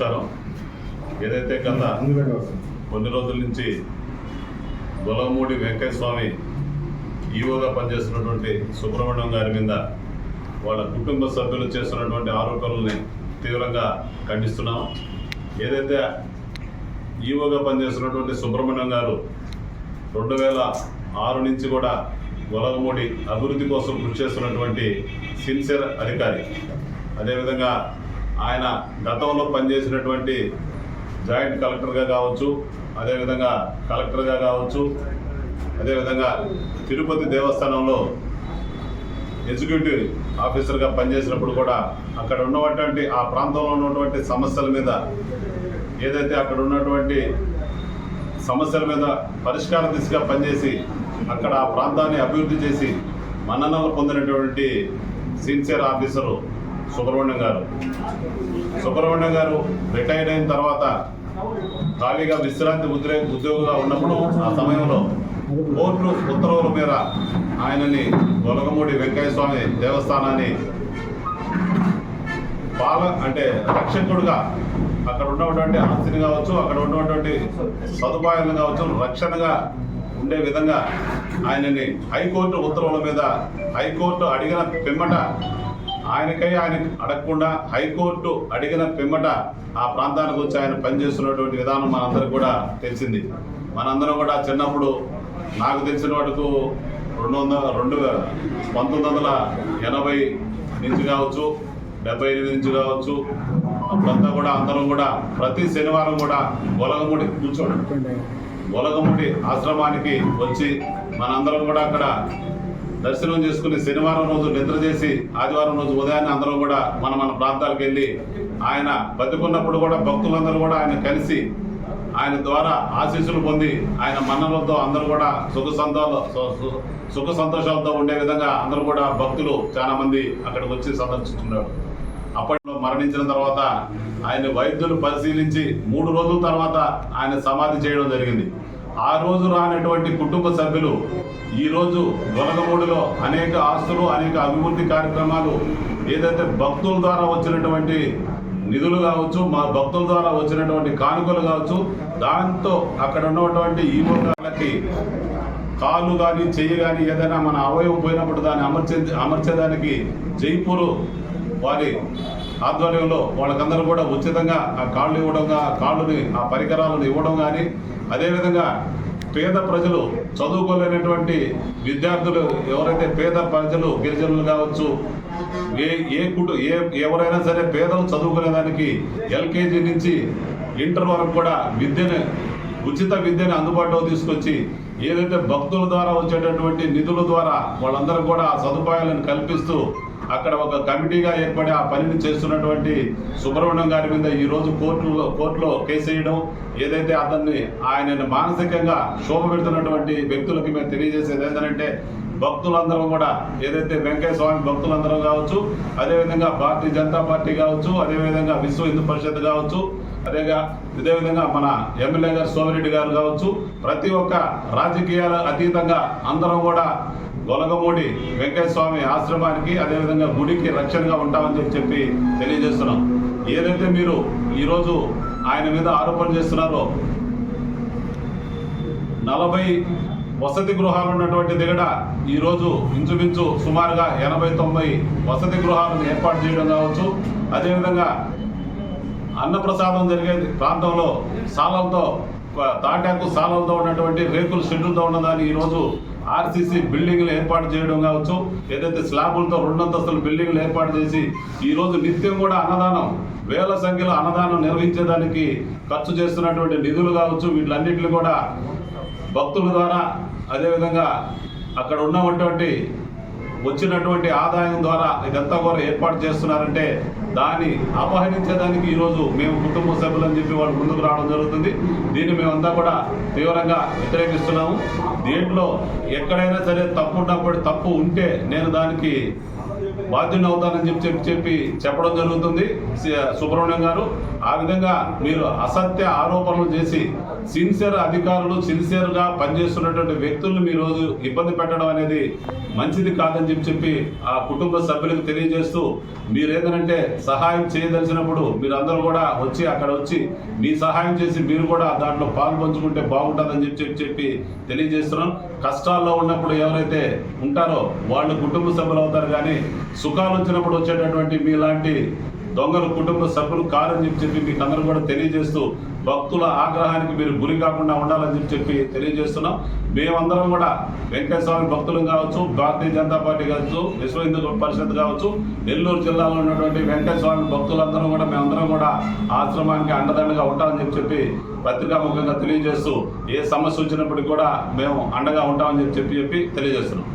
నమస్కారం. ఏదైతే గత కొన్ని రోజుల నుంచి గొలవమూడి వెంకయ్య స్వామి ఈవోగా పనిచేస్తున్నటువంటి సుబ్రహ్మణ్యం గారి మీద వాళ్ళ కుటుంబ సభ్యులు చేస్తున్నటువంటి ఆరోపణల్ని తీవ్రంగా ఖండిస్తున్నాం. ఏదైతే ఈవోగా పనిచేస్తున్నటువంటి సుబ్రహ్మణ్యం గారు రెండు వేల ఆరు నుంచి కూడా గొలగమూడి అభివృద్ధి కోసం కృషి చేస్తున్నటువంటి సిన్సియర్ అధికారి అదేవిధంగా ఆయన గతంలో పనిచేసినటువంటి జాయింట్ కలెక్టర్గా కావచ్చు అదేవిధంగా కలెక్టర్గా కావచ్చు అదేవిధంగా తిరుపతి దేవస్థానంలో ఎగ్జిక్యూటివ్ ఆఫీసర్గా పనిచేసినప్పుడు కూడా అక్కడ ఉన్నటువంటి ఆ ప్రాంతంలో ఉన్నటువంటి సమస్యల మీద ఏదైతే అక్కడ ఉన్నటువంటి సమస్యల మీద పరిష్కార దిశగా పనిచేసి అక్కడ ఆ ప్రాంతాన్ని అభివృద్ధి చేసి మన్ననలు పొందినటువంటి సిన్సియర్ ఆఫీసరు సుబ్రహ్మణ్యం గారు. సుబ్రహ్మణ్యం గారు రిటైర్ అయిన తర్వాత ఖాళీగా విశ్రాంతి ఉద్యోగ ఉద్యోగిగా ఉన్నప్పుడు ఆ సమయంలో కోర్టు ఉత్తర్వుల మేర ఆయనని గొలగమూడి వెంకయ్య స్వామి దేవస్థానాన్ని పాల అంటే రక్షకుడుగా అక్కడ ఉన్నటువంటి ఆస్తిని కావచ్చు అక్కడ ఉన్నటువంటి సదుపాయాలను కావచ్చు రక్షణగా ఉండే విధంగా ఆయనని హైకోర్టు ఉత్తర్వుల మీద హైకోర్టు అడిగిన పిమ్మట ఆయనకై ఆయన అడగకుండా హైకోర్టు అడిగిన పిమ్మట ఆ ప్రాంతానికి వచ్చి ఆయన పనిచేస్తున్నటువంటి విధానం మనందరికి కూడా తెలిసింది. మనందరం కూడా చిన్నప్పుడు నాకు తెలిసిన వాటికు రెండు వందల రెండు పంతొమ్మిది వందల ఎనభై నుంచి కావచ్చు డెబ్బై ఎనిమిది నుంచి కావచ్చు అప్పుడంతా కూడా అందరం కూడా ప్రతి శనివారం కూడా గొలగముడి కూర్చోండి గొలగముడి ఆశ్రమానికి వచ్చి మనందరం కూడా అక్కడ దర్శనం చేసుకుని శనివారం రోజు నిద్ర చేసి ఆదివారం రోజు ఉదయాన్నే అందరం కూడా మన మన ప్రాంతాలకు వెళ్ళి ఆయన బతుకున్నప్పుడు కూడా భక్తులందరూ కూడా ఆయన కలిసి ఆయన ద్వారా ఆశీస్సులు పొంది ఆయన మన్నలతో అందరూ కూడా సుఖ సంతోషాలు సుఖ సంతోషాలతో ఉండే విధంగా అందరూ కూడా భక్తులు చాలా మంది అక్కడికి వచ్చి సందర్శిస్తున్నారు అప్పట్లో మరణించిన తర్వాత ఆయన వైద్యులు పరిశీలించి మూడు రోజుల తర్వాత ఆయన సమాధి చేయడం జరిగింది. ఆ రోజు రానటువంటి కుటుంబ సభ్యులు ఈరోజు రోజు అనేక ఆస్తులు అనేక అభివృద్ధి కార్యక్రమాలు ఏదైతే భక్తుల ద్వారా వచ్చినటువంటి నిధులు కావచ్చు మా భక్తుల ద్వారా వచ్చినటువంటి కానుకలు కావచ్చు దాంతో అక్కడ ఉన్నటువంటి ఈ గారికి కాలు కానీ చెయ్యి కానీ ఏదైనా మన అవయవం పోయినప్పుడు దాన్ని అమర్చే అమర్చేదానికి జైపూర్ వారి ఆధ్వర్యంలో వాళ్ళకందరూ కూడా ఉచితంగా ఆ కాళ్ళు ఇవ్వడం కాళ్ళుని ఆ పరికరాలను ఇవ్వడం కానీ అదేవిధంగా పేద ప్రజలు చదువుకోలేనటువంటి విద్యార్థులు ఎవరైతే పేద ప్రజలు గిరిజనులు కావచ్చు ఏ ఏ కుటు ఏ ఎవరైనా సరే పేదలు చదువుకునేదానికి ఎల్కేజీ నుంచి ఇంటర్ వరకు కూడా విద్యను ఉచిత విద్యను అందుబాటులో తీసుకొచ్చి ఏదైతే భక్తుల ద్వారా వచ్చేటటువంటి నిధుల ద్వారా వాళ్ళందరూ కూడా ఆ సదుపాయాలను కల్పిస్తూ అక్కడ ఒక కమిటీగా ఏర్పడి ఆ పనిని చేస్తున్నటువంటి సుబ్రహ్మణ్యం గారి మీద ఈ రోజు కోర్టులో కోర్టులో కేసు వేయడం ఏదైతే అతన్ని ఆయనను మానసికంగా శోభ పెడుతున్నటువంటి వ్యక్తులకి మేము తెలియజేసేది ఏంటంటే భక్తులందరూ కూడా ఏదైతే వెంకయ్య స్వామి భక్తులందరూ కావచ్చు అదేవిధంగా భారతీయ జనతా పార్టీ కావచ్చు అదేవిధంగా విశ్వ హిందూ పరిషత్ కావచ్చు అదేగా ఇదేవిధంగా మన ఎమ్మెల్యే గారు సోమిరెడ్డి గారు కావచ్చు ప్రతి ఒక్క రాజకీయాల అతీతంగా అందరం కూడా గొలగమూడి వెంకయ్య స్వామి ఆశ్రమానికి అదేవిధంగా గుడికి రక్షణగా ఉంటామని చెప్పి చెప్పి తెలియజేస్తున్నాం. ఏదైతే మీరు ఈరోజు ఆయన మీద ఆరోపణ చేస్తున్నారో నలభై వసతి గృహాలు ఉన్నటువంటి దగ్గర ఈరోజు ఇంచుమించు సుమారుగా ఎనభై తొంభై వసతి గృహాలను ఏర్పాటు చేయడం కావచ్చు. అదేవిధంగా అన్నప్రసాదం జరిగే ప్రాంతంలో సాలలతో తాటాకు సాలలతో ఉన్నటువంటి రేకుల షెడ్యూల్తో ఉన్నదాన్ని ఈరోజు ఆర్సీసీ బిల్డింగ్లు ఏర్పాటు చేయడం కావచ్చు ఏదైతే స్లాబులతో రెండంతస్తుల బిల్డింగ్లు ఏర్పాటు చేసి ఈరోజు నిత్యం కూడా అన్నదానం వేల సంఖ్యలో అన్నదానం నిర్వహించేదానికి ఖర్చు చేస్తున్నటువంటి నిధులు కావచ్చు వీటిలన్నింటినీ కూడా భక్తుల ద్వారా అదేవిధంగా అక్కడ ఉన్నటువంటి వచ్చినటువంటి ఆదాయం ద్వారా ఇదంతా కూడా ఏర్పాటు చేస్తున్నారంటే దాన్ని అపహరించేదానికి ఈరోజు మేము కుటుంబ సభ్యులని చెప్పి వాళ్ళు ముందుకు రావడం జరుగుతుంది. దీన్ని మేమంతా కూడా తీవ్రంగా వ్యతిరేకిస్తున్నాము. దీంట్లో ఎక్కడైనా సరే తప్పు ఉన్నప్పుడు తప్పు ఉంటే నేను దానికి బాధ్యుని అవుతానని చెప్పి చెప్పి చెప్పి చెప్పడం జరుగుతుంది. సి- సుబ్రహ్మణ్యం గారు ఆ విధంగా మీరు అసత్య ఆరోపణలు చేసి సిన్సియర్ అధికారులు సిన్సియర్గా పనిచేస్తున్నటువంటి వ్యక్తులను మీరు రోజు ఇబ్బంది పెట్టడం అనేది మంచిది కాదని చెప్పి చెప్పి ఆ కుటుంబ సభ్యులకు తెలియజేస్తూ మీరు ఏదనంటే సహాయం చేయదలిచినప్పుడు మీరు అందరూ కూడా వచ్చి అక్కడ వచ్చి మీ సహాయం చేసి మీరు కూడా దాంట్లో పాల్పంచుకుంటే బాగుంటుందని చెప్పి చెప్పి చెప్పి తెలియజేస్తున్నాం. కష్టాల్లో ఉన్నప్పుడు ఎవరైతే ఉంటారో వాళ్ళు కుటుంబ సభ్యులు అవుతారు కానీ సుఖాలు వచ్చినప్పుడు వచ్చేటటువంటి మీలాంటి దొంగల కుటుంబ సభ్యులు కారని చెప్పి చెప్పి మీకు అందరూ కూడా తెలియజేస్తూ భక్తుల ఆగ్రహానికి మీరు గురి కాకుండా ఉండాలని చెప్పి చెప్పి తెలియజేస్తున్నాం. మేమందరం కూడా వెంకటేశ్వర స్వామి భక్తులు కావచ్చు భారతీయ జనతా పార్టీ కావచ్చు విశ్వ హిందూ పరిషత్ కావచ్చు నెల్లూరు జిల్లాలో ఉన్నటువంటి వెంకటేశ్వర స్వామి భక్తులందరం కూడా మేమందరం కూడా ఆశ్రమానికి అండదండగా ఉంటామని చెప్పి చెప్పి పత్రికాముఖంగా తెలియజేస్తూ ఏ సమస్య వచ్చినప్పటికీ కూడా మేము అండగా ఉంటామని చెప్పి చెప్పి చెప్పి తెలియజేస్తున్నాం.